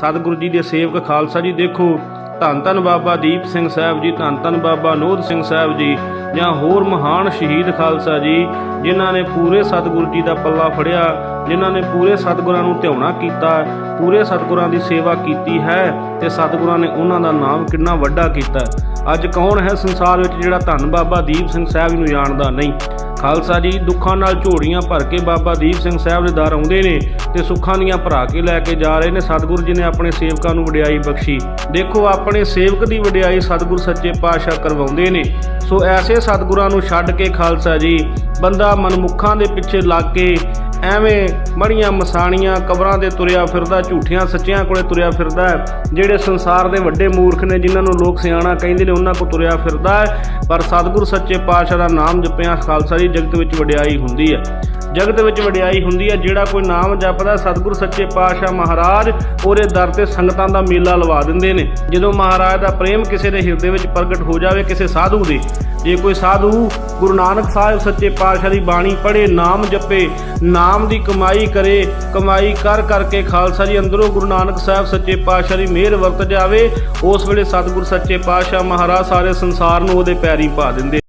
ਸਤਿਗੁਰੂ ਜੀ ਦੇ ਸੇਵਕ ਖਾਲਸਾ ਜੀ ਦੇਖੋ, ਧੰਨ ਧੰਨ ਬਾਬਾ ਦੀਪ ਸਿੰਘ ਸਾਹਿਬ ਜੀ, ਧੰਨ ਧੰਨ ਬਾਬਾ ਨੋਧ ਸਿੰਘ ਸਾਹਿਬ ਜੀ, ਜਾਂ ਹੋਰ ਮਹਾਨ ਸ਼ਹੀਦ ਖਾਲਸਾ ਜੀ, ਜਿਨ੍ਹਾਂ ਨੇ ਪੂਰੇ ਸਤਿਗੁਰੂ ਜੀ ਦਾ ਪੱਲਾ ਫੜਿਆ, ਜਿਨ੍ਹਾਂ ਨੇ ਪੂਰੇ ਸਤਿਗੁਰਾਂ ਨੂੰ ਧਿਆਉਣਾ ਕੀਤਾ, ਪੂਰੇ ਸਤਿਗੁਰਾਂ ਦੀ ਸੇਵਾ ਕੀਤੀ ਹੈ, ਤੇ ਸਤਿਗੁਰਾਂ ਨੇ ਉਹਨਾਂ ਦਾ ਨਾਮ ਕਿੰਨਾ ਵੱਡਾ ਕੀਤਾ। ਅੱਜ ਕੌਣ ਹੈ ਸੰਸਾਰ ਵਿੱਚ ਜਿਹੜਾ ਧੰਨ ਬਾਬਾ ਦੀਪ ਸਿੰਘ ਸਾਹਿਬ ਨੂੰ ਜਾਣਦਾ ਨਹੀਂ? ਖਾਲਸਾ ਜੀ, ਦੁੱਖਾਂ ਨਾਲ ਝੋੜੀਆਂ ਭਰ ਕੇ ਬਾਬਾ ਦੀਪ ਸਿੰਘ ਸਾਹਿਬ ਦੇ ਦਰ ਆਉਂਦੇ ਨੇ ਤੇ ਸੁੱਖਾਂ ਦੀਆਂ ਭਰਾ ਕੇ ਲੈ ਕੇ ਜਾ ਰਹੇ ਨੇ। ਸਤਿਗੁਰੂ ਜੀ ਨੇ ਆਪਣੇ ਸੇਵਕਾਂ ਨੂੰ ਵਡਿਆਈ ਬਖਸ਼ੀ। ਦੇਖੋ, ਆਪਣੇ ਸੇਵਕ ਦੀ ਵਡਿਆਈ ਸਤਿਗੁਰ ਸੱਚੇ ਪਾਤਸ਼ਾਹ ਕਰਵਾਉਂਦੇ ਨੇ। ਸੋ ਐਸੇ ਸਤਿਗੁਰਾਂ ਨੂੰ ਛੱਡ ਕੇ ਖਾਲਸਾ ਜੀ ਬੰਦਾ ਮਨਮੁੱਖਾਂ ਦੇ ਪਿੱਛੇ ਲੱਗ ਕੇ ਐਵੇਂ ਮੜੀਆਂ ਮਸਾਣੀਆਂ ਕਬਰਾਂ ਦੇ ਤੁਰਿਆ ਫਿਰਦਾ, ਝੂਠੀਆਂ ਸੱਚਿਆਂ ਕੋਲੇ ਤੁਰਿਆ ਫਿਰਦਾ ਜਿਹੜੇ ਸੰਸਾਰ ਦੇ ਵੱਡੇ ਮੂਰਖ ਨੇ, ਜਿਨ੍ਹਾਂ ਨੂੰ ਲੋਕ ਸਿਆਣਾ ਕਹਿੰਦੇ ਨੇ, ਉਹਨਾਂ ਕੋ ਤੁਰਿਆ ਫਿਰਦਾ ਹੈ। ਪਰ ਸਤਿਗੁਰ ਸੱਚੇ ਪਾਤਸ਼ਾਹ ਦਾ ਨਾਮ ਜਪਿਆ, ਖਾਲਸਾ ਜੀ, ਜਗਤ ਵਿੱਚ ਵਡਿਆਈ ਹੁੰਦੀ ਹੈ। ਜਗਤ ਵਿੱਚ ਵਡਿਆਈ ਹੁੰਦੀ ਹੈ, ਜਿਹੜਾ ਕੋਈ ਨਾਮ ਜਪਦਾ, ਸਤਿਗੁਰ ਸੱਚੇ ਪਾਤਸ਼ਾਹ ਮਹਾਰਾਜ ਉਹਦੇ ਦਰ ਤੇ ਸੰਗਤਾਂ ਦਾ ਮੇਲਾ ਲਵਾ ਦਿੰਦੇ ਨੇ। ਜਦੋਂ ਮਹਾਰਾਜ ਦਾ ਪ੍ਰੇਮ ਕਿਸੇ ਦੇ ਹਿਰਦੇ ਵਿੱਚ ਪ੍ਰਗਟ ਹੋ ਜਾਵੇ, ਕਿਸੇ ਸਾਧੂ ਦੇ, ਜੇ ਕੋਈ ਸਾਧੂ ਗੁਰੂ ਨਾਨਕ ਸਾਹਿਬ ਸੱਚੇ ਪਾਤਸ਼ਾਹ ਦੀ ਬਾਣੀ ਪੜ੍ਹੇ, ਨਾਮ ਜਪੇ, ਨਾਮ ਦੀ ਕਮਾਈ ਕਰੇ, ਕਮਾਈ ਕਰ ਕਰਕੇ ਖਾਲਸਾ ਜੀ ਅੰਦਰੋਂ ਗੁਰੂ ਨਾਨਕ ਸਾਹਿਬ ਸੱਚੇ ਪਾਤਸ਼ਾਹ ਦੀ ਮਿਹਰ ਵਰਤ ਜਾਵੇ, ਉਸ ਵੇਲੇ ਸਤਿਗੁਰ ਸੱਚੇ ਪਾਤਸ਼ਾਹ ਮਹਾਰਾਜ ਸਾਰੇ ਸੰਸਾਰ ਨੂੰ ਉਹਦੇ ਪੈਰੀ ਪਾ ਦਿੰਦੇ।